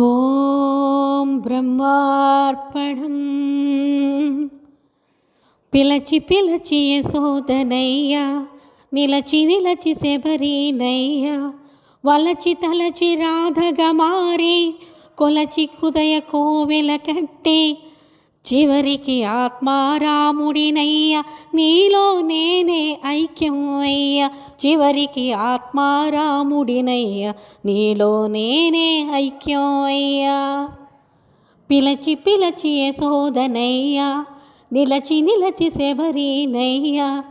ఓం బ్రహ్మార్పణం. పిలచి పిలచి యశోదనయ్యా నిలచి నిలచి శబరీనయ్యా వలచి తలచి రాధగా మారి కొలచి హృదయ కోవెల కట్టే చివరికి ఆత్మారాముడినయ్య నీలో నేనే ఐక్యం అయ్యా. చివరికి ఆత్మారాముడినయ్య నీలో నేనే ఐక్యం అయ్యా. పిలచి పిలచి యశోదనయ్యా నిలచి నిలచి శబరినయ్యా.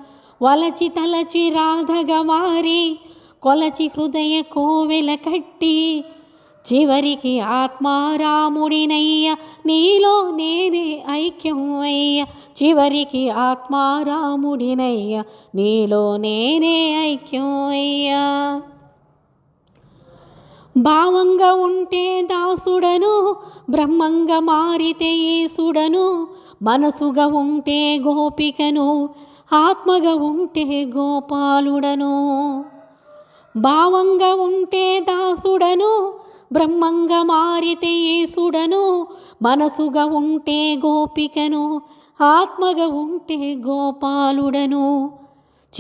వలచి తలచి రాధగ మారి కొలచి హృదయ కోవెల కట్టి చివరికి ఆత్మారాముడినయ్య నీలో నేనే ఐక్యం అయ్య చివరికి ఆత్మారాముడినయ్య నీలో నేనే ఐక్యం అయ్యా భావంగా ఉంటే దాసుడను బ్రహ్మంగా మారితే ఈసుడను మనసుగా ఉంటే గోపికను ఆత్మగా ఉంటే గోపాలుడను. భావంగా ఉంటే దాసుడను బ్రహ్మంగా మారితే యేసుడను మనసుగా ఉంటే గోపికను ఆత్మగా ఉంటే గోపాలుడను.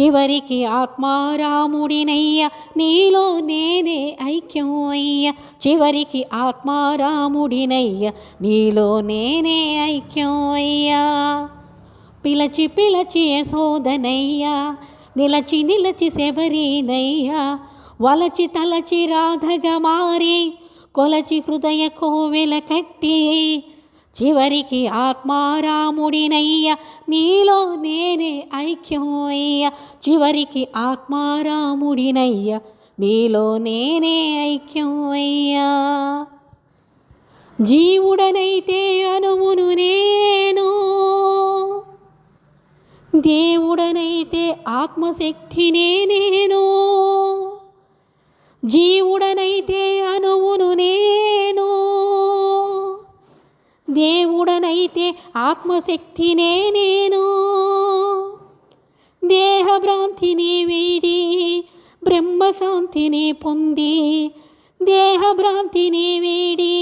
చివరికి ఆత్మారాముడినయ్య నీలో నేనే ఐక్యం అయ్య. చివరికి ఆత్మారాముడినయ్య నీలో నేనే ఐక్యం అయ్యా. పిలచి పిలచి యశోదనయ్యా నిలచి నిలచి శబరినయ్యా వలచి తలచి రాధగా మారి కొలచి హృదయ కోవెల కట్టి. చివరికి ఆత్మారాముడినయ్య నీలో నేనే ఐక్యమయ్య. చివరికి ఆత్మారాముడినయ్య నీలో నేనే ఐక్యమయ్యా. జీవుడనైతే అనుమును నేను. దేవుడనైతే ఆత్మశక్తినే నేను. జీవుడనైతే అనువును నేను. దేవుడనైతే ఆత్మశక్తినే నేను. దేహభ్రాంతిని వీడి బ్రహ్మశాంతిని పొంది దేహభ్రాంతిని వీడి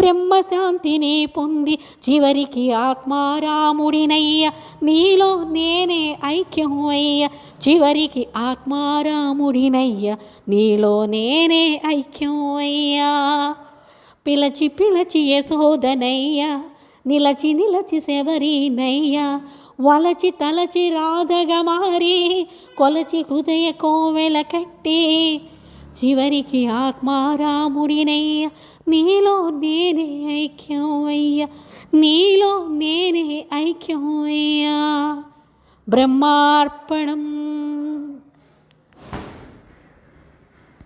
బ్రహ్మశాంతిని పొంది చివరికి ఆత్మారాముడినయ్య. నీలో నేనే ఐక్యం అయ్య చివరికి ఆత్మారాముడినయ్య. నీలో నేనే ఐక్యం అయ్యా పిలచి పిలచి యశోదనయ్య. నిలచి నిలచి శబరినయ్యా. వలచి తలచి రాధగా మారి కొలచి హృదయ కోవెల కట్టి. చివరికి ఆత్మారాముడినయ్య నీలో నేనే ఐక్యం అయ్యా నీలో నేనే ఐక్యం అయ్యా బ్రహ్మార్పణం